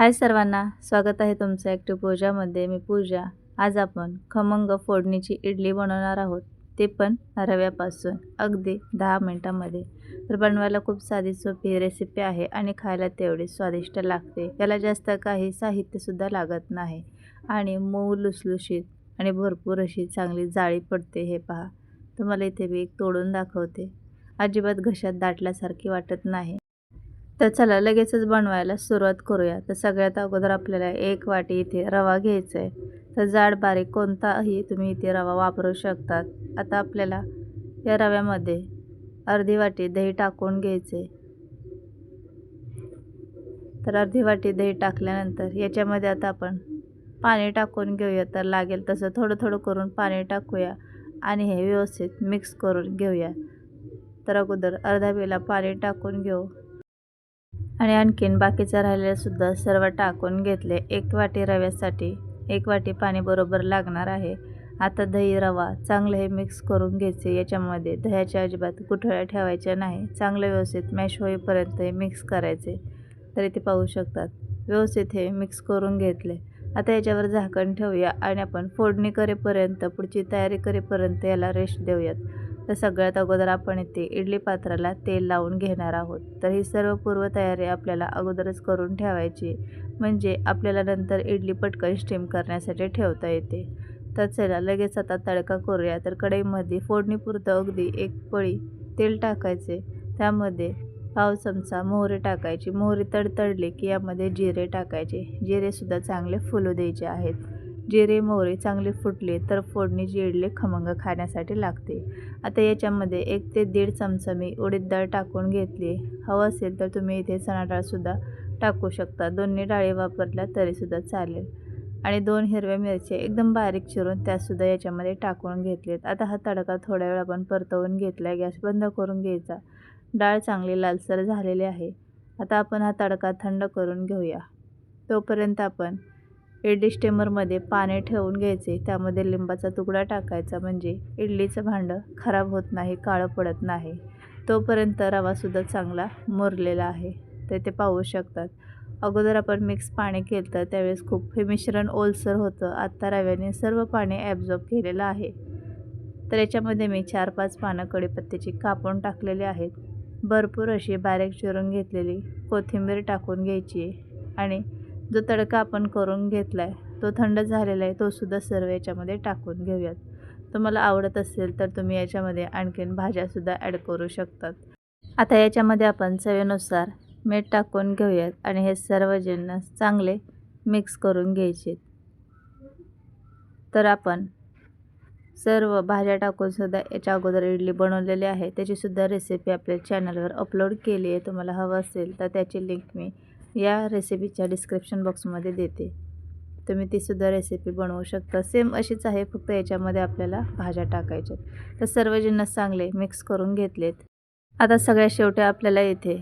हाय सर्वांना स्वागत आहे तुमचं ॲक्टिव पूजामध्ये मी पूजा. आज आपण खमंग फोडणीची इडली बनवणार आहोत. ते पण रव्यापासून अगदी दहा मिनटामध्ये. तर बनवायला खूप साधी सोपी रेसिपी आहे आणि खायला तेवढी स्वादिष्ट लागते. याला जास्त काही साहित्यसुद्धा लागत नाही. आणि मऊ लुसलुशीत आणि भरपूर अशी चांगली जाळी पडते हे पहा. तुम्हाला इथे मी एक तोडून दाखवते. अजिबात घशात दाटल्यासारखी वाटत नाही. तर चला लगेचच बनवायला सुरुवात करूया. तर सगळ्यात अगोदर आपल्याला एक वाटी इथे रवा घ्यायचा आहे तर जाड बारीक कोणताही तुम्ही इथे रवा वापरू शकतात. आता आपल्याला या रव्यामध्ये अर्धी वाटी दही टाकून घ्यायचे तर अर्धी वाटी दही टाकल्यानंतर याच्यामध्ये आता आपण पाणी टाकून घेऊया. तर लागेल तसं थोडं थोडं करून पाणी टाकूया आणि हे व्यवस्थित मिक्स करून घेऊया. तर अगोदर अर्धा वेळेला पाणी टाकून घेऊ. आणि आणखीन बाकीचं राहिलेलंसुद्धा सर्व टाकून घेतले. एक वाटी रव्यासाठी एक वाटी पाणी बरोबर लागणार आहे. आता दही रवा चांगलं हे मिक्स करून घ्यायचे. याच्यामध्ये दह्याच्या अजिबात गुठळ्या ठेवायच्या नाही. चांगलं व्यवस्थित मॅश होईपर्यंत हे मिक्स करायचे. तरी ते पाहू शकतात. व्यवस्थित हे मिक्स करून घेतले. आता याच्यावर झाकण ठेवूया आणि आपण फोडणी करेपर्यंत पुढची तयारी करेपर्यंत याला रेस्ट देऊयात. तर सगळ्यात अगोदर आपण इथे इडली पात्राला तेल लावून घेणार आहोत. तर ही सर्व पूर्वतयारी आपल्याला अगोदरच करून ठेवायची म्हणजे आपल्याला नंतर इडली पटकन स्टीम करण्यासाठी ठेवता येते. तर चला लगेच आता तडका करूया. तर कढईमध्ये फोडणीपुरतं अगदी एक पळी तेल टाकायचे. त्यामध्ये पाव चमचा मोहरी टाकायची. मोहरी तडतडली की यामध्ये जिरे टाकायचे. जिरेसुद्धा चांगले फुलू द्यायचे आहेत. जिरे मोहरी चांगले फुटले तर फोडणीची इडली खमंग खाण्यासाठी लागते. आता याच्यामध्ये एक ते दीड चमचा मी उडीद डाळ टाकून घेतली. हवं असेल तर तुम्ही इथे चणा डाळसुद्धा टाकू शकता. दोन्ही डाळी वापरल्या तरीसुद्धा चालेल. आणि दोन हिरव्या मिरच्या एकदम बारीक चिरून त्यासुद्धा याच्यामध्ये टाकून घेतलेत. आता हा तडका थोड्या वेळ आपण परतवून घेतला गॅस बंद करून घ्यायचा. डाळ चांगली लालसर झालेली आहे. आता आपण हा तडका थंड करून घेऊया. तोपर्यंत आपण इडली स्टेमरमध्ये पाणी ठेवून घ्यायचे. त्यामध्ये लिंबाचा तुकडा टाकायचा म्हणजे इडलीचं भांडं खराब होत नाही काळं पडत नाही. तोपर्यंत रवासुद्धा चांगला मुरलेला आहे. तर ते पाहू शकतात. अगोदर आपण मिक्स पाणी केलं तर त्यावेळेस खूप हे मिश्रण ओलसर होतं. आत्ता रव्याने सर्व पाणी ॲब्झॉर्ब केलेलं आहे. तर याच्यामध्ये मी चार पाच पानं कढीपत्त्याची कापून टाकलेली आहेत. भरपूर अशी बारीक चिरून घेतलेली कोथिंबीर टाकून घ्यायची आणि जो तडका आपण करून घेतला आहे तो थंड झालेला आहे तोसुद्धा सर्व याच्यामध्ये टाकून घेऊयात. तुम्हाला आवडत असेल तर तुम्ही याच्यामध्ये आणखीन भाज्यासुद्धा ॲड करू शकतात. आता याच्यामध्ये आपण चवीनुसार मीठ टाकून घेऊयात आणि हे सर्व जिन्नस चांगले मिक्स करून घ्यायचे. तर आपण सर्व भाज्या टाकूनसुद्धा याच्या अगोदर इडली बनवलेली आहे. त्याचीसुद्धा रेसिपी आपल्या चॅनलवर अपलोड केली आहे. तुम्हाला हवं असेल तर त्याची लिंक मी या रेसिपीच्या डिस्क्रिप्शन बॉक्समध्ये देते. तुम्ही तीसुद्धा रेसिपी बनवू शकता. सेम अशीच आहे फक्त याच्यामध्ये आपल्याला भाज्या टाकायच्या तर सर्व जिन्नस चांगले मिक्स करून घेतलेत. आता सगळ्या शेवटी आपल्याला इथे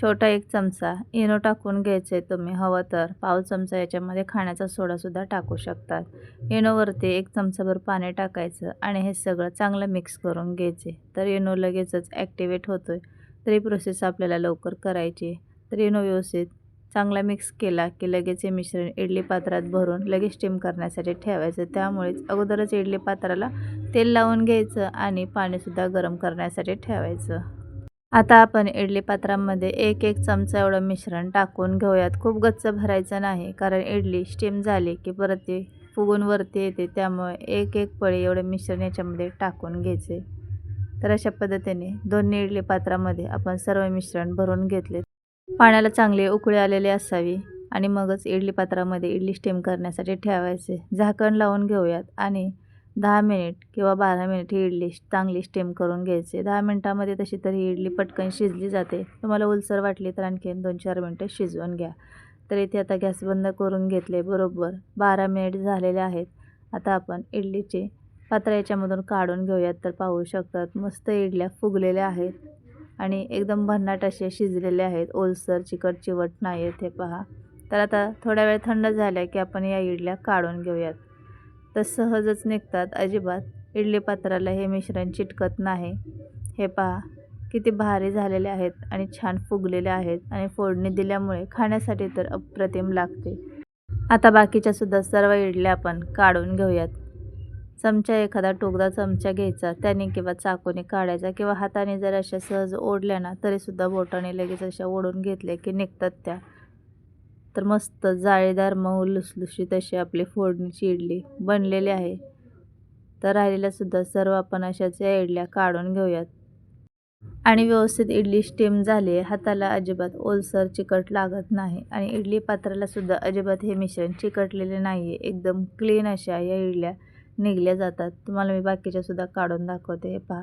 छोटा एक चमचा इनो टाकून घ्यायचे तुम्ही. हवं तर पाव चमचा याच्यामध्ये खाण्याचा सोडासुद्धा टाकू शकतात. इनोवरती एक चमचाभर पाणी टाकायचं आणि हे सगळं चांगलं मिक्स करून घ्यायचे. तर इनो लगेचच ॲक्टिवेट होतो आहे तरी प्रोसेस आपल्याला लवकर करायची. तर व्यवस्थित चांगला मिक्स केला की लगेच हे मिश्रण इडली पात्रात भरून लगेच स्टीम करण्यासाठी ठेवायचं. त्यामुळेच अगोदरच इडली पात्राला तेल लावून घ्यायचं आणि पाणीसुद्धा गरम करण्यासाठी ठेवायचं. आता आपण इडली पात्रामध्ये एक एक चमचा एवढं मिश्रण टाकून घेऊयात. खूप गच्च भरायचं नाही कारण इडली स्टीम झाली की परत ते फुगून वरती येते. त्यामुळे एक एक पळी एवढं मिश्रण याच्यामध्ये टाकून घ्यायचे. तर अशा पद्धतीने दोन्ही इडली पात्रामध्ये आपण सर्व मिश्रण भरून घेतले पाण्याला चांगले उकळी आलेली असावी आणि मगच इडली पात्रामध्ये इडली स्टीम करण्यासाठी ठेवायचे. झाकण लावून घेऊयात आणि दहा मिनिट किंवा बारा मिनिट ही इडली चांगली स्टीम करून घ्यायचे. दहा मिनटामध्ये तशी तर ही इडली पटकन शिजली जाते. तुम्हाला उलसर वाटली तर आणखीन दोन चार मिनटं शिजवून घ्या. तर इथे आता गॅस बंद करून घेतले बरोबर. बारा मिनिट झालेले आहेत. आता आपण इडलीचे पात्र याच्यामधून काढून घेऊयात तर पाहू शकतात. मस्त इडल्या फुगलेल्या आहेत. आणि एकदम भन्नाट असे शिजलेले आहेत. ओलसर चिकट चिवट नाही आहेत हे पहा. तर आता थोड्या वेळ थंड झाल्या की आपण या इडल्या काढून घेऊयात. तर सहजच निघतात. अजिबात. इडली पात्राला हे मिश्रण चिटकत नाही. हे पहा. किती भारी झालेले आहेत आणि छान फुगलेले आहेत आणि फोडणी दिल्यामुळे खाण्यासाठी तर अप्रतिम लागते. आता बाकीच्या सुद्धा सर्व इडल्या आपण काढून घेऊयात. चमचा एखादा टोकदा चमचा घ्यायचा त्याने किंवा चाकूने काढायचा किंवा हाताने जर अशा सहज ओढल्या ना तरीसुद्धा बोटाने लगेच अशा ओढून घेतल्या की निघतात त्या. तर मस्त जाळीदार मऊ लुसलुशीत अशी आपली फोडणीची इडली बनलेली आहे. तर राहिलेल्यासुद्धा सर्व आपण अशाच या इडल्या काढून घेऊयात. आणि व्यवस्थित इडली स्टीम झाली आहे. हाताला अजिबात ओलसर चिकट लागत नाही आणि इडली पात्राला सुद्धा अजिबात हे मिश्रण चिकटलेले नाही आहे एकदम क्लीन अशा या इडल्या निघल्या जातात. तुम्हाला मी बाकीच्या सुद्धा काढून दाखवते. हे पहा.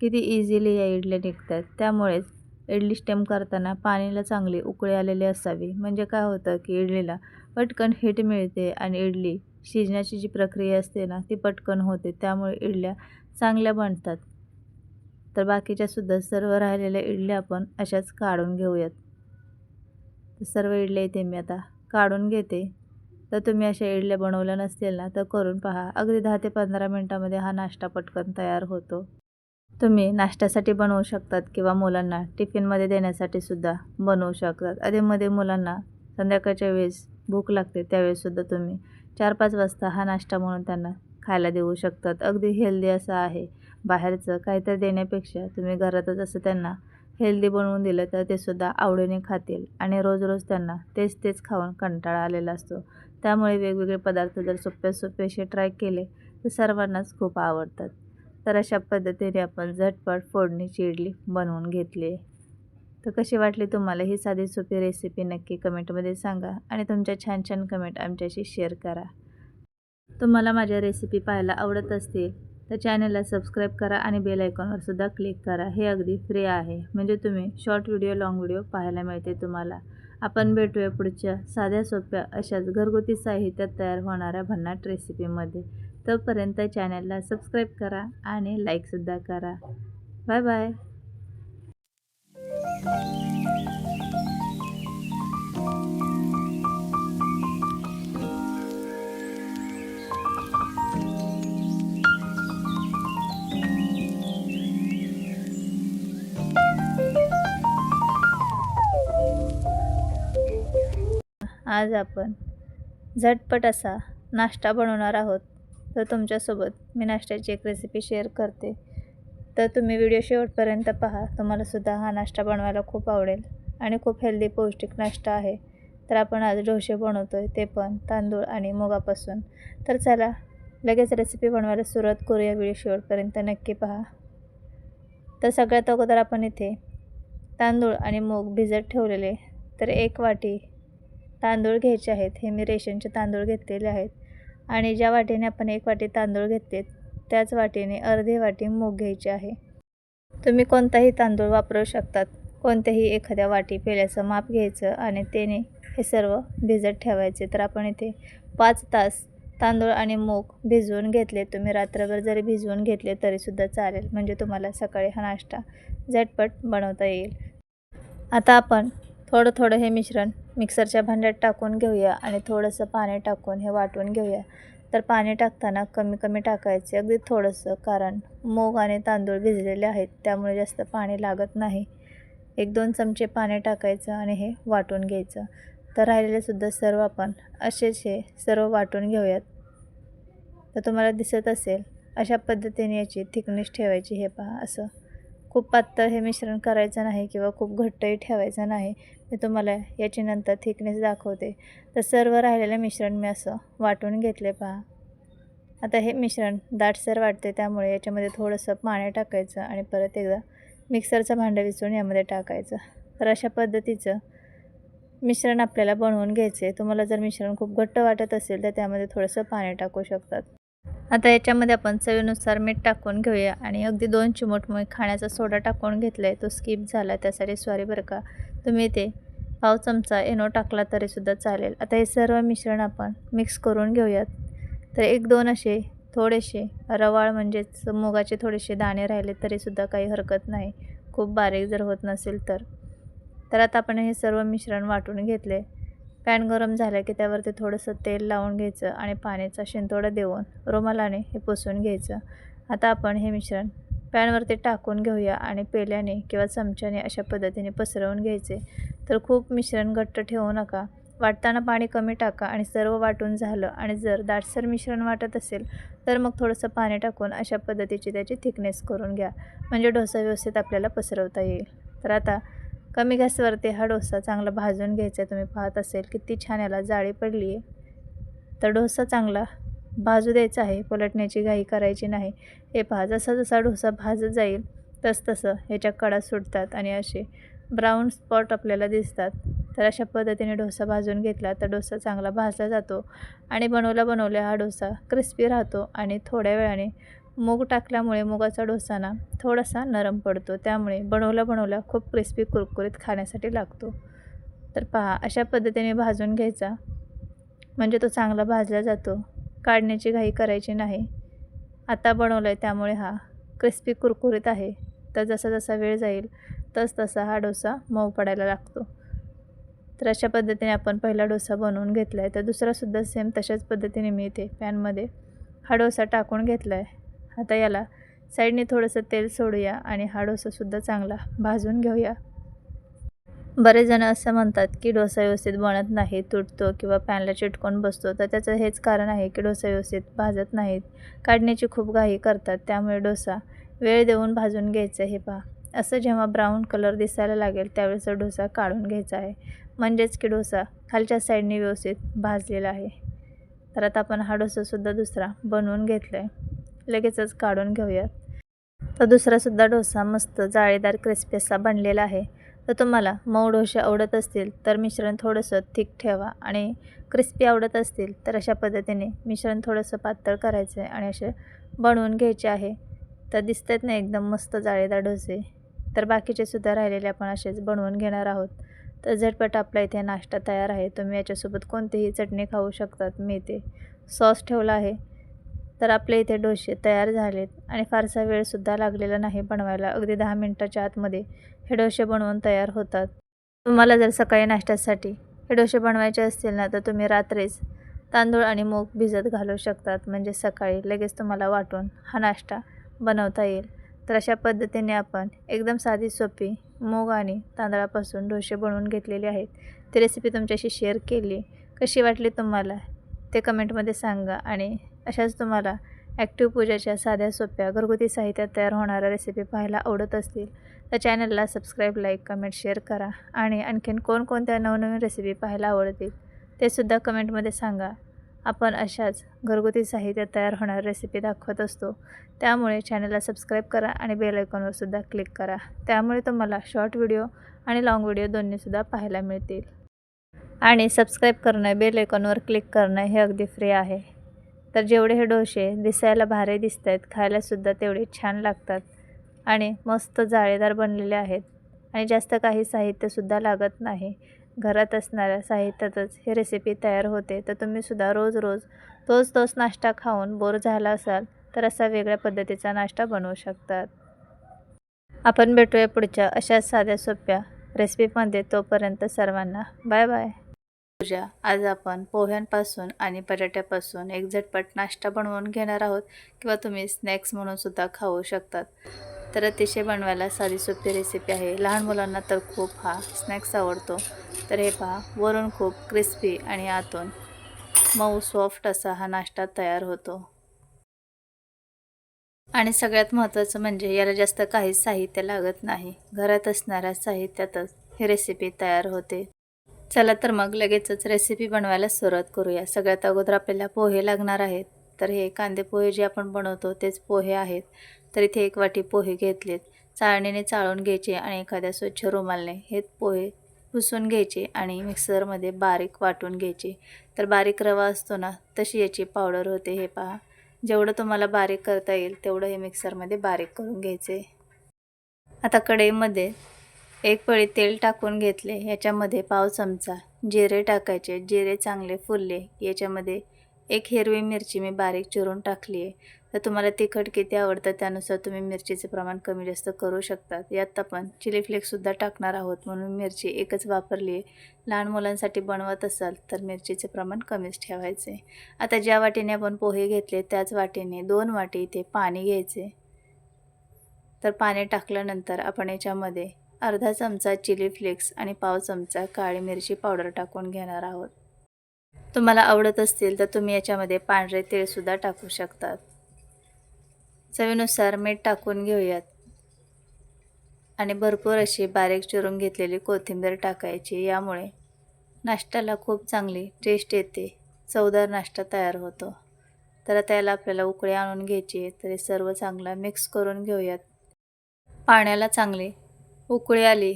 किती इझिली या इडल्या निघतात. त्यामुळेच इडली स्टेम करताना पाणीला चांगली उकळी आलेली असावी. म्हणजे काय होतं की इडलीला पटकन हिट मिळते आणि इडली शिजण्याची जी प्रक्रिया असते ना ती पटकन होते. त्यामुळे इडल्या चांगल्या बनतात. तर बाकीच्या सुद्धा सर्व राहिलेल्या इडल्या आपण अशाच काढून घेऊयात. तर सर्व इडल्या इथे मी आता काढून घेते. तर तुम्ही अशा इडल्या बनवल्या नसतील ना तर करून पहा. अगदी दहा ते पंधरा मिनटामध्ये हा नाश्ता पटकन तयार होतो. तुम्ही नाश्त्यासाठी बनवू शकतात किंवा मुलांना टिफिनमध्ये देण्यासाठी सुद्धा बनवू शकतात. अधेमध्ये मुलांना संध्याकाळच्या वेळेस भूक लागते त्यावेळेससुद्धा तुम्ही चार पाच वाजता हा नाश्ता म्हणून त्यांना खायला देऊ शकतात. अगदी हेल्दी असं आहे. बाहेरचं काहीतरी देण्यापेक्षा तुम्ही घरातच असं त्यांना हेल्दी बनवून दिलं तर ते सुद्धा आवडीने खातील आणि रोज रोज त्यांना तेच तेच खाऊन कंटाळा आलेला असतो. त्यामुळे वेगवेगळे पदार्थ जर सोप्या सोपे असे ट्राय केले तर सर्वांनाच खूप आवडतात. तर अशा पद्धतीने आपण झटपट फोडणीची इडली बनवून घेतली आहे. तर कशी वाटली तुम्हाला ही साधी सोपी रेसिपी नक्की कमेंटमध्ये सांगा आणि तुमच्या छान छान कमेंट आमच्याशी शेअर करा. तुम्हाला माझ्या रेसिपी पाहायला आवडत असतील तर चॅनलला सबस्क्राईब करा आणि बेल आयकॉनवरसुद्धा क्लिक करा. हे अगदी फ्री आहे. म्हणजे तुम्ही शॉर्ट व्हिडिओ लाँग व्हिडिओ पाहायला मिळते तुम्हाला. आपण भेटूया पुढच्या साध्या सोप्या अशाच घरगुती साहित्यात तयार होणाऱ्या भन्नाट रेसिपीमध्ये. तोपर्यंत चॅनलला सबस्क्राईब करा आणि लाईकसुद्धा करा. Bye bye. आज आपण झटपट असा नाश्ता बनवणार आहोत. तर तुमच्यासोबत मी नाश्त्याची एक रेसिपी शेअर करते. तर तुम्ही व्हिडिओ शेवटपर्यंत पहा. तुम्हालासुद्धा हा नाश्ता बनवायला खूप आवडेल आणि खूप हेल्दी पौष्टिक नाश्ता आहे. तर आपण आज डोसे बनवतो आहे ते पण तांदूळ आणि मुगापासून. तर चला लगेच रेसिपी बनवायला सुरुवात करूया व्हिडिओ शेवटपर्यंत. नक्की पहा. तर सगळ्यात अगोदर आपण इथे तांदूळ आणि मूग भिजत ठेवलेले. तर एक वाटी तांदूळ घ्यायचे आहेत. हे मी रेशनचे तांदूळ घेतलेले आहेत. आणि ज्या वाटीने आपण एक वाटी तांदूळ घेतले त्याच वाटीने अर्धी वाटी मूग घ्यायची आहे. तुम्ही कोणताही तांदूळ वापरू शकतात. कोणत्याही एखाद्या वाटी पेल्याचं माप घ्यायचं आणि त्याने हे सर्व भिजत ठेवायचे. तर आपण इथे पाच तास तांदूळ आणि मूग भिजवून घेतले. तुम्ही रात्रभर जरी भिजवून घेतले तरीसुद्धा चालेल. म्हणजे तुम्हाला सकाळी हा नाश्ता झटपट बनवता येईल. आता आपण थोडं थोडं हे मिश्रण मिक्सरच्या भांड्यात टाकून घेऊया आणि थोडंसं पाणी टाकून हे वाटून घेऊया. तर पाणी टाकताना कमी कमी टाकायचे अगदी थोडंसं कारण मूग आणि तांदूळ भिजलेले आहेत त्यामुळे जास्त पाणी लागत नाही. एक दोन चमचे पाणी टाकायचं आणि हे वाटून घ्यायचं. तर राहिलेलेसुद्धा सर्व आपण असेच हे सर्व वाटून घेऊयात. तर तुम्हाला दिसत असेल अशा पद्धतीने याची थिकनेस ठेवायची हे पहा असं. खूप पातळ हे मिश्रण करायचं नाही किंवा खूप घट्टही ठेवायचं नाही मी तुम्हाला याची नंतर थिकनेस दाखवते. तर सर्व राहिलेलं मिश्रण मी असं वाटून घेतले पहा. आता हे मिश्रण दाटसर वाटते त्यामुळे याच्यामध्ये थोडंसं पाणी टाकायचं आणि परत एकदा मिक्सरचं भांडं विचून यामध्ये टाकायचं. तर अशा पद्धतीचं मिश्रण आपल्याला बनवून घ्यायचं आहे तुम्हाला जर मिश्रण खूप घट्ट वाटत असेल तर त्यामध्ये थोडंसं पाणी टाकू शकतात. आता याच्यामध्ये आपण चवीनुसार मीठ टाकून घेऊया आणि अगदी दोन चिमूट मग खाण्याचा सोडा टाकून घेतला आहे तो स्किप झाला त्यासाठी स्वारी बरं का. तुम्ही ते पाव चमचा एनो टाकला तरीसुद्धा चालेल. आता हे सर्व मिश्रण आपण मिक्स करून घेऊयात. तर एक दोन असे थोडेसे रवाळ म्हणजेच मुगाचे थोडेसे दाणे राहिले तरीसुद्धा काही हरकत नाही. खूप बारीक जर होत नसेल तर. तर आता आपण हे सर्व मिश्रण वाटून घेतले पॅन गरम झालं की त्यावरती थोडंसं तेल लावून घ्यायचं आणि पाण्याचा शिंतोडा देऊन रुमालाने हे पुसून घ्यायचं. आता आपण हे मिश्रण पॅनवरती टाकून घेऊया आणि पेल्याने किंवा चमच्याने अशा पद्धतीने पसरवून घ्यायचे. तर खूप मिश्रण घट्ट ठेवू नका. वाटताना पाणी कमी टाका आणि सर्व वाटून झालं आणि जर दाटसर मिश्रण वाटत असेल तर मग थोडंसं पाणी टाकून अशा पद्धतीची त्याची थिकनेस करून घ्या. म्हणजे डोसा व्यवस्थित आपल्याला पसरवता येईल. तर आता कमी गॅसवरती हा डोसा चांगला भाजून घ्यायचा आहे तुम्ही पाहत असेल किती छान याला जाळी पडली आहे. तर डोसा चांगला भाजू द्यायचा आहे पलटण्याची घाई करायची नाही. हे पहा जसा जसा डोसा भाजत जाईल तसतसं ह्याच्या कडा सुटतात आणि असे ब्राऊन स्पॉट आपल्याला दिसतात. तर अशा पद्धतीने डोसा भाजून घेतला तर डोसा चांगला भाजला जातो आणि बनवला बनवल्या हा डोसा क्रिस्पी राहतो आणि थोड्या वेळाने मूग टाकल्यामुळे मुगाचा डोसा ना थोडासा नरम पडतो. त्यामुळे बनवला बनवला खूप क्रिस्पी कुरकुरीत खाण्यासाठी लागतो. तर पहा अशा पद्धतीने भाजून घ्यायचा. म्हणजे तो चांगला भाजला जातो. काढण्याची घाई करायची नाही. आता बनवलं आहे त्यामुळे हा क्रिस्पी कुरकुरीत आहे. तर जसा जसा वेळ जाईल तस तसा हा डोसा मऊ पडायला लागतो. तर अशा पद्धतीने आपण पहिला डोसा बनवून घेतला आहे तर दुसरासुद्धा सेम तशाच पद्धतीने मी इथे पॅनमध्ये हा डोसा टाकून घेतला आहे आता याला साईडने थोडंसं तेल सोडूया आणि हा डोसासुद्धा चांगला भाजून घेऊया. बरेच जण असं म्हणतात की डोसा व्यवस्थित बनत नाही तुटतो किंवा पॅनला चिटकून बसतो. तर त्याचं हेच कारण आहे की डोसा व्यवस्थित भाजत नाहीत. काढण्याची खूप घाई करतात त्यामुळे डोसा वेळ देऊन भाजून घ्यायचं हे पहा. असं जेव्हा ब्राऊन कलर दिसायला लागेल त्यावेळेस डोसा काढून घ्यायचा आहे. म्हणजेच की डोसा खालच्या साईडने व्यवस्थित भाजलेला आहे. तर आता आपण हा डोसासुद्धा दुसरा बनवून घेतला आहे लगेचच काढून घेऊयात तर दुसरासुद्धा डोसा मस्त जाळीदार क्रिस्पी असा बनलेला आहे. तर तुम्हाला मऊ डोसे आवडत असतील तर मिश्रण थोडंसं थिक ठेवा आणि क्रिस्पी आवडत असतील तर अशा पद्धतीने मिश्रण थोडंसं पातळ करायचं आहे आणि असे बनवून घ्यायचे आहे. तर दिसतात ना एकदम मस्त जाळीदार डोसे. तर बाकीचे सुद्धा राहिलेले आपण असेच बनवून घेणार आहोत. तर झटपट आपला इथे नाश्ता तयार आहे. तुम्ही याच्यासोबत कोणतीही चटणी खाऊ शकतात. मी इथे सॉस ठेवला आहे. तर आपल्या इथे डोसे तयार झालेत आणि फारसा वेळसुद्धा लागलेला नाही बनवायला. अगदी दहा मिनटाच्या आतमध्ये हे डोसे बनवून तयार होतात. तुम्हाला जर सकाळी नाश्त्यासाठी हे डोसे बनवायचे असतील ना तर तुम्ही रात्रीच तांदूळ आणि मूग भिजत घालू शकतात. म्हणजे सकाळी लगेच तुम्हाला वाटून हा नाश्ता बनवता येईल. तर अशा पद्धतीने आपण एकदम साधी सोपी मूग आणि तांदळापासून डोसे बनवून घेतलेले आहेत. ती रेसिपी तुमच्याशी शेअर केली. कशी वाटली तुम्हाला? ते कमेंटमध्ये सांगा आणि अशाच तुम्हाला ॲक्टिव्ह पूजाच्या साध्या सोप्या घरगुती साहित्यात तयार होणाऱ्या रेसिपी पाहायला आवडत असतील तर चॅनलला सबस्क्राईब लाईक कमेंट शेअर करा आणि आणखीन कोणकोणत्या नवनवीन रेसिपी पाहायला आवडतील ते सुद्धा कमेंटमध्ये सांगा. आपण अशाच घरगुती साहित्यात तयार होणाऱ्या रेसिपी दाखवत असतो. त्यामुळे चॅनलला सबस्क्राईब करा आणि बेल आयकॉनवर सुद्धा क्लिक करा. त्यामुळे तुम्हाला शॉर्ट व्हिडिओ आणि लाँग व्हिडिओ दोन्हीसुद्धा पाहायला मिळतील. आणि सबस्क्राईब करणं बेल आयकॉनवर क्लिक करणं हे अगदी फ्री आहे. तर जेवढे हे डोसे दिसायला भारी दिसत आहेत खायलासुद्धा तेवढे छान लागतात आणि मस्त जाळीदार बनलेले आहेत. आणि जास्त काही साहित्यसुद्धा लागत नाही. घरात असणाऱ्या साहित्यातच ही रेसिपी तयार होते. तर तुम्हीसुद्धा रोज रोज तोच तोच नाश्ता खाऊन बोर झाला असाल तर असा वेगळ्या पद्धतीचा नाश्ता बनवू शकतात. आपण भेटूया पुढच्या अशा साध्या सोप्या रेसिपीमध्ये तोपर्यंत सर्वांना बाय बाय पूजा. आज आपण पोह्यांपासून आणि बटाट्यापासून एक झटपट नाश्ता बनवून घेणार आहोत किंवा तुम्ही स्नॅक्स म्हणून सुद्धा खाऊ शकतात. तर अतिशय बनवायला साधी सोपी रेसिपी आहे. लहान मुलांना तर खूप हा स्नॅक्स आवडतो. तर हे पहा वरून खूप क्रिस्पी आणि आतून मऊ सॉफ्ट असा हा नाश्ता तयार होतो. आणि सगळ्यात महत्त्वाचं म्हणजे याला जास्त काही साहित्य लागत नाही. घरात असणाऱ्या साहित्यातच ही रेसिपी तयार होते. चला तर मग लगेचच रेसिपी बनवायला सुरुवात करूया. सगळ्यात अगोदर आपल्याला पोहे लागणार आहेत. तर हे कांदे पोहे जे आपण बनवतो तेच पोहे आहेत. तर इथे एक वाटी पोहे घेतलेत. चाळणीने चाळून घ्यायचे आणि एखाद्या स्वच्छ रुमालने हे पोहे पुसून घ्यायचे आणि मिक्सरमध्ये बारीक वाटून घ्यायचे. तर बारीक रवा असतो ना तशी याची पावडर होते. हे पहा. जेवढं तुम्हाला बारीक करता येईल तेवढं हे मिक्सरमध्ये बारीक करून घ्यायचे. आता कढईमध्ये एक पळी तेल टाकून घेतले याच्यामध्ये पाव चमचा जिरे टाकायचे जिरे चांगले फुलले याच्यामध्ये एक हिरवी मिरची मी बारीक चिरून टाकली आहे तर तुम्हाला तिखट किती आवडतं त्यानुसार तुम्ही मिरचीचे प्रमाण कमी जास्त करू शकतात. यात आपण चिली फ्लेक्ससुद्धा टाकणार आहोत म्हणून मिरची एकच वापरली आहे लहान मुलांसाठी बनवत असाल तर मिरचीचे प्रमाण कमीच ठेवायचे. आता ज्या वाटीने आपण पोहे घेतले त्याच वाटीने दोन वाटी इथे पाणी घ्यायचे. तर पाणी टाकल्यानंतर आपण याच्यामध्ये अर्धा चमचा चिली फ्लेक्स आणि पाव चमचा काळी मिरची पावडर टाकून घेणार आहोत. तुम्हाला आवडत असतील तर तुम्ही याच्यामध्ये पांढरे तेळसुद्धा टाकू शकतात. चवीनुसार मीठ टाकून घेऊयात. आणि भरपूर अशी बारीक चिरून घेतलेली कोथिंबीर टाकायची यामुळे नाश्त्याला खूप चांगली टेस्ट येते. चवदार नाश्ता तयार होतो. तर त्याला आपल्याला उकळी आणून घ्यायची तरी सर्व चांगलं मिक्स करून घेऊयात. पाण्याला चांगली उकळी आली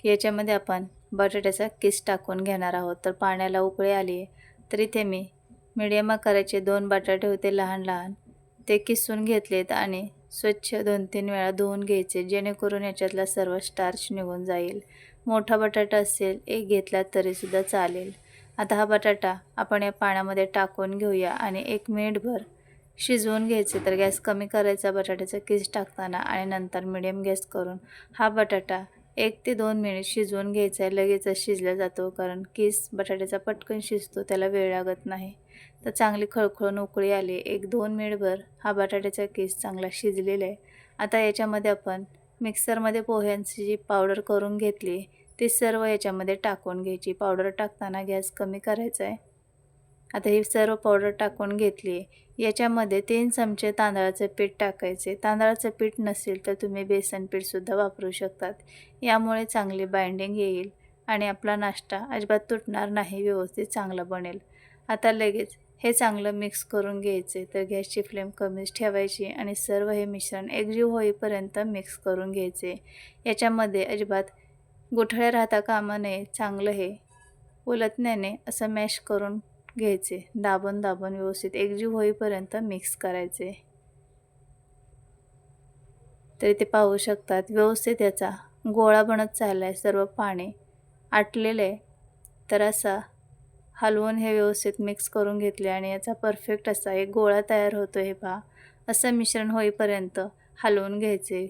की याच्यामध्ये आपण बटाट्याचा किस टाकून घेणार आहोत. तर पाण्याला उकळी आली तर इथे मी मिडियम आकाराचे दोन बटाटे होते लहान लहान. ते किसून घेतलेत आणि स्वच्छ दोन तीन वेळा धुवून घ्यायचे जेणेकरून याच्यातला सर्व स्टार्च निघून जाईल. मोठा बटाटा असेल एक घेतला तरीसुद्धा चालेल. आता हा बटाटा आपण या पाण्यामध्ये टाकून घेऊया आणि एक मिनिटभर शिजवून घ्यायचे. तर गॅस कमी करायचा बटाट्याचा किस टाकताना आणि नंतर मिडियम गॅस करून हा बटाटा एक ते दोन मिनिट शिजवून घ्यायचा आहे. लगेचच शिजला जातो कारण किस बटाट्याचा पटकन शिजतो त्याला वेळ लागत नाही. तर चांगली खळखळून उकळी आली. एक दोन मिनिटभर हा बटाट्याचा किस चांगला शिजलेला आहे. आता याच्यामध्ये आपण मिक्सरमध्ये पोह्यांची जी पावडर करून घेतली ती सर्व याच्यामध्ये टाकून घ्यायची. पावडर टाकताना गॅस कमी करायचा आहे. आता ही सर्व पावडर टाकून घेतली. आहे याच्यामध्ये तीन चमचे तांदळाचं पीठ टाकायचे. तांदळाचं पीठ नसेल तर तुम्ही बेसन पीठसुद्धा वापरू शकतात. यामुळे चांगली बाइंडिंग येईल आणि आपला नाश्ता अजिबात तुटणार नाही व्यवस्थित चांगला बनेल. आता लगेच हे चांगलं मिक्स करून घ्यायचे. तर गॅसची फ्लेम कमीच ठेवायची आणि सर्व हे मिश्रण एकजीव होईपर्यंत मिक्स करून घ्यायचे. याच्यामध्ये अजिबात गुठळ्या राहता कामा नये चांगलं हे उलटण्याने असं मॅश करून घ्यायचे. दाबून दाबून व्यवस्थित एकजीव होईपर्यंत मिक्स करायचे. तरी ते पाहू शकतात. व्यवस्थित याचा गोळा बनत चालला आहे सर्व पाणी आटलेलं आहे. तर असा हलवून हे व्यवस्थित मिक्स करून घेतले आणि याचा परफेक्ट असा एक गोळा तयार होतो हे पहा. असं मिश्रण होईपर्यंत हलवून घ्यायचे.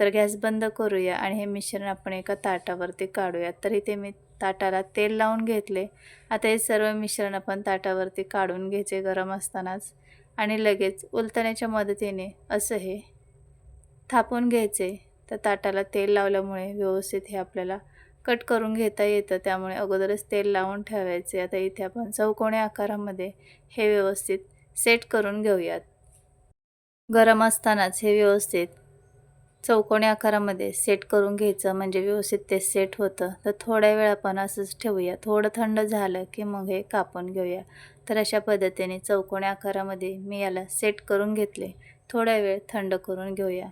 तर गॅस बंद करूया आणि हे मिश्रण आपण एका ताटावरती काढूया. तरी ते मी ताटाला तेल लावून घेतले. आता हे सर्व मिश्रण आपण ताटावरती काढून घ्यायचे गरम असतानाच आणि लगेच उलटण्याच्या मदतीने असं हे थापून घ्यायचे. तर ताटाला तेल लावल्यामुळे व्यवस्थित हे आपल्याला कट करून घेता येतं. त्यामुळे अगोदरच तेल लावून ठेवायचे. आता इथे आपण चौकोणी आकारामध्ये हे व्यवस्थित सेट करून घेऊयात. गरम असतानाच हे व्यवस्थित चौकोनी आकारामध्ये सेट करून घ्यायचं म्हणजे व्यवस्थित ते सेट होतं. तर थोड्या वेळ आपण असंच ठेवूया. थोडं थंड झालं की मग हे कापून घेऊया. तर अशा पद्धतीने चौकोनी आकारामध्ये मी याला सेट करून घेतले. थोड्या वेळ थंड करून घेऊया.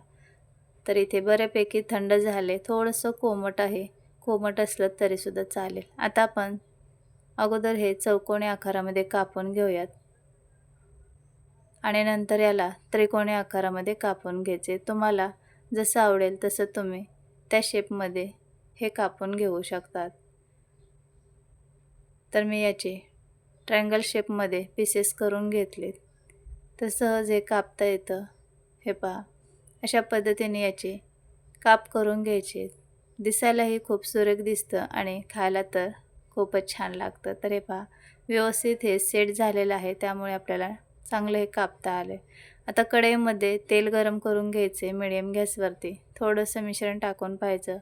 तर इथे बऱ्यापैकी थंड झाले. थोडंसं कोमट आहे. कोमट असलं तरीसुद्धा चालेल. आता आपण अगोदर हे चौकोनी आकारामध्ये कापून घेऊयात. आणि नंतर याला त्रिकोणी आकारामध्ये कापून घ्यायचे. तुम्हाला जसं आवडेल तसं तुम्ही त्या शेपमध्ये हे कापून घेऊ शकतात. तर मी याचे ट्रायंगल शेपमध्ये पीसेस करून घेतलेत. तर सहज हे कापता येतं. हे पहा. अशा पद्धतीने याचे काप करून घ्यायचे. दिसायलाही खूप सुरेख दिसतं आणि खायला तर खूपच छान लागतं. तर हे पहा. व्यवस्थित हे सेट झालेलं आहे. त्यामुळे आपल्याला चांगलं हे कापता आलं आता कढईमध्ये तेल गरम करून घ्यायचे मिडियम गॅसवरती थोडंसं मिश्रण टाकून पाहायचं.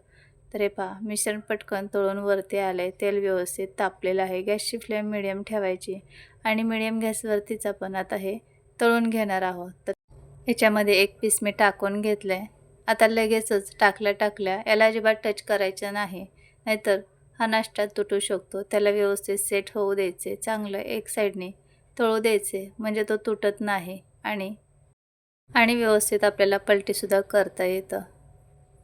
तर हे पहा मिश्रण पटकन तळून वरती आलं आहे तेल व्यवस्थित तापलेलं आहे. गॅसची फ्लेम मिडियम ठेवायची. आणि मिडियम गॅसवरतीच आपण आता हे तळून घेणार आहोत. तर ह्याच्यामध्ये एक पीस मी टाकून घेतलं आहे आता लगेचच टाकल्या टाकल्या याला अजिबात टच करायचं नाही. नाहीतर हा नाश्ता तुटू शकतो. त्याला व्यवस्थित सेट होऊ द्यायचे. चांगलं एक साईडने तळू द्यायचे. म्हणजे तो तुटत नाही. आणि आणि व्यवस्थित आपल्याला पलटीसुद्धा करता येतं.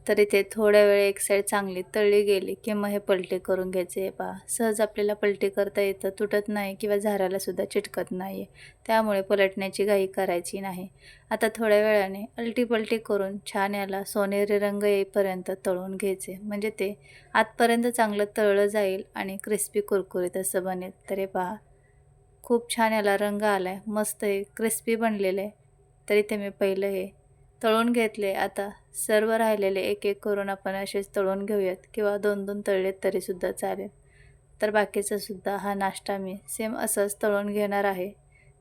तरी ते थोड्या वेळ एक साईड चांगली तळली गेली की मग हे पलटी करून घ्यायचे. आहे पहा सहज आपल्याला पलटी करता येतं तुटत नाही किंवा झाडालासुद्धा चिटकत नाही त्यामुळे पलटण्याची घाई करायची नाही. आता थोड्या वेळाने अलटी पलटी करून छान याला सोनेरी रंग येईपर्यंत तळून घ्यायचे. म्हणजे ते आतपर्यंत चांगलं तळलं जाईल आणि क्रिस्पी कुरकुरीत असं बनेल. तर पहा खूप छान याला रंग आला आहे मस्त हे क्रिस्पी बनलेलं. आहे तरी ते मी पहिलं हे तळून घेतले. आता सर्व राहिलेले एक एक करून आपण असेच तळून घेऊयात किंवा दोन दोन तळलेत तरीसुद्धा चालेल. तर बाकीचासुद्धा हा नाश्ता मी सेम असंच तळून घेणार आहे.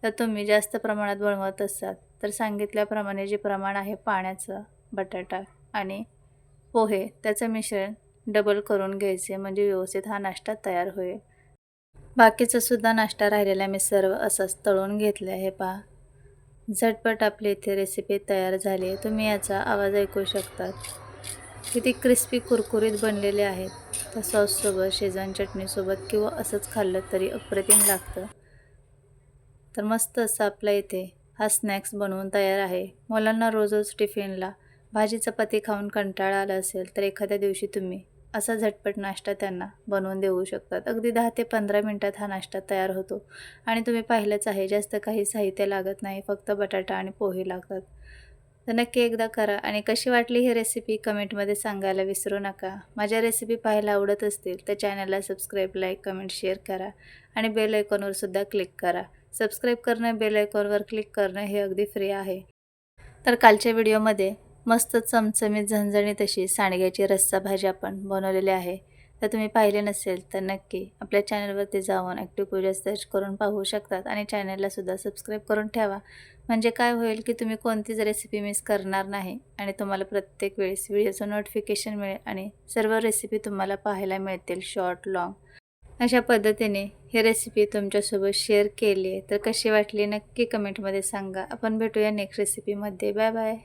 तर तुम्ही जास्त प्रमाणात बनवत असाल तर सांगितल्याप्रमाणे जे प्रमाण आहे पाण्याचं बटाटा आणि पोहे त्याचं मिश्रण डबल करून घ्यायचे म्हणजे व्यवस्थित हा नाश्ता तयार होईल. बाकीचंसुद्धा नाश्ता राहिलेला मी सर्व असंच तळून घेतलं आहे पहा. झटपट आपली इथे रेसिपी तयार झाली. आहे तुम्ही याचा आवाज ऐकू शकतात. किती क्रिस्पी कुरकुरीत बनलेले आहेत. तर सॉससोबत शेजवान चटणीसोबत किंवा असंच खाल्लं तरी अप्रतिम लागतं. तर मस्त असं आपल्या इथे हा स्नॅक्स बनवून तयार आहे. मुलांना रोज रोज टिफिनला भाजी चपाती खाऊन कंटाळा आला असेल तर एखाद्या दिवशी तुम्ही असा झटपट नाश्ता त्यांना बनवून देऊ शकतात. अगदी दहा ते पंधरा मिनटात हा नाश्ता तयार होतो. आणि तुम्ही पाहिलंच आहे जास्त काही साहित्य लागत नाही फक्त बटाटा आणि पोहे लागतात. तर नक्की एकदा करा. आणि कशी वाटली ही रेसिपी कमेंटमध्ये सांगायला विसरू नका. माझ्या रेसिपी पाहायला आवडत असतील तर चॅनलला सबस्क्राईब लाईक कमेंट शेअर करा. आणि बेल आयकॉनवर सुद्धा क्लिक करा. सबस्क्राईब करणं बेल आयकॉनवर क्लिक करणं हे अगदी फ्री आहे. तर कालच्या व्हिडिओमध्ये मस्त चमचमीत झणझणीत अशी सांडग्याची रस्सा भाजी आपण बनवलेली आहे. तर तुम्ही पाहिले नसेल तर नक्की आपल्या चॅनलवरती जाऊन ॲक्टिव्ह पूजा सर्च करून पाहू शकतात आणि चॅनललासुद्धा सबस्क्राईब करून ठेवा. म्हणजे काय होईल की तुम्ही कोणतीच रेसिपी मिस करणार नाही आणि तुम्हाला प्रत्येक वेळेस व्हिडिओचं नोटिफिकेशन मिळेल आणि सर्व रेसिपी तुम्हाला पाहायला मिळतील शॉर्ट लॉंग अशा पद्धतीने ही रेसिपी तुमच्यासोबत शेअर केली आहे. तर कशी वाटली नक्की कमेंटमध्ये सांगा. आपण भेटूया नेक्स्ट रेसिपीमध्ये बाय बाय